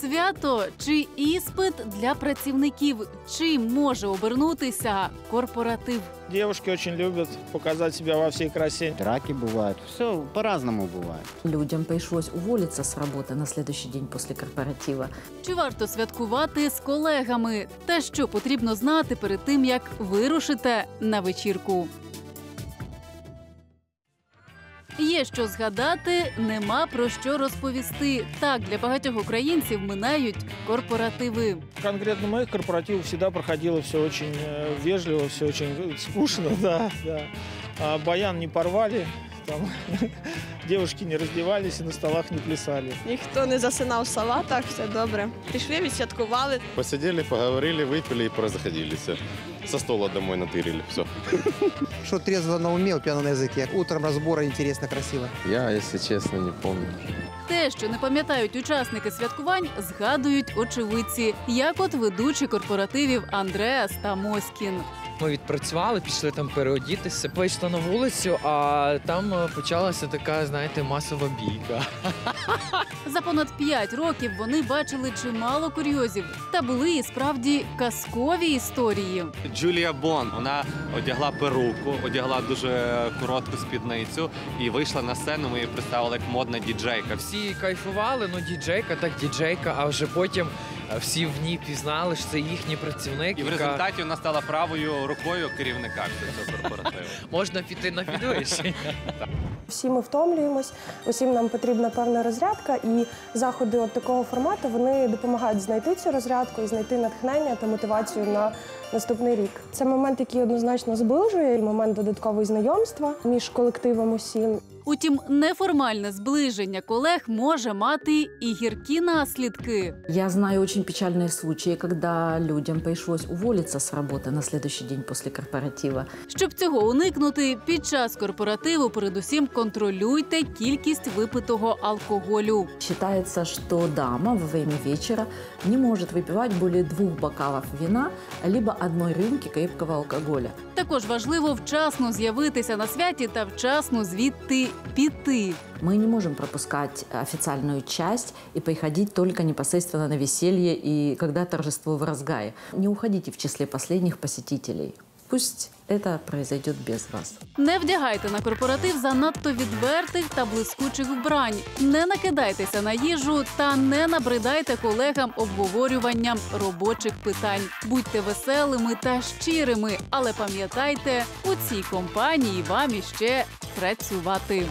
Свято чи іспит для працівників? Чим може обернутися корпоратив? Девушки очень любят показать себя во всей красе. Драки бывают. Все по-разному бывает. Людям пришлось уволиться с работы на следующий день после корпоратива. Чи варто святкувати з колегами? Та що потрібно знати перед тим, як вирушите на вечірку? Є що згадати, нема про що розповісти. Так для багатьох українців минають корпоративи. Конкретно моїх корпоративов завжди проходило все очень э, вежливо, все дуже э, скучно, да, да. Баян не порвали, там девушки не раздевались и на столах не плясали. Ніхто не засинав в салатах, все добре. Прийшли, відсвяткували. Посидели, поговорили, выпили и поразходились. Со стола домой натырили. Все. Что трезво на уме, пьяно на языке. Утром разбора интересно, красиво. Я, если честно, не помню. Те, що не пам'ятають учасники святкувань, згадують очевидці, як от ведучі корпоративів Андреас та Моськін. Ми відпрацювали, пішли там переодітися, вийшли на вулицю, а там е, почалася така, знаєте, масова бійка. За понад 5 років вони бачили чимало курйозів та були і справді казкові історії. Джулія Бон. Вона одягла перуку, одягла дуже коротку спідницю і вийшла на сцену. Ми її представили як модна діджейка. Всі кайфували, ну діджейка, так діджейка, а вже потім всі в ній пізнали, що це їхній працівник. І в яка- результаті вона стала правою рукою керівника цього корпоративу. можна піти на підвищення. Всі ми втомлюємось, усім нам потрібна певна розрядка, і заходи от такого формату вони допомагають знайти цю розрядку і знайти натхнення та мотивацію на наступний рік. Це момент, який однозначно зближує, і момент додаткового знайомства між колективом усім. Утім, неформальне зближення колег може мати і гіркі наслідки. Я знаю очень печальные случаи, когда людям пришлось уволиться с работы на следующий день после корпоратива. Щоб цього уникнути, під час корпоративу передусім контролюйте кількість випитого алкоголю. Считается, что дама во время вечера не может выпивать более двух бокалов вина, либо одной рюмки крепкого алкоголя. Також важливо вчасно з'явитися на святі та вчасно звідти піти. Мы не можем пропускать официальную часть и приходить только непосредственно на веселье и когда торжество в разгаре. Не уходите в числе последних посетителей. Пусть это произойдет без вас. Не вдягайте на корпоратив занадто відвертих та блискучих вбрань. Не накидайтеся на їжу та не набридайте колегам обговорюванням робочих питань. Будьте веселими та щирими, але пам'ятайте, у цій компанії вам іще працювати.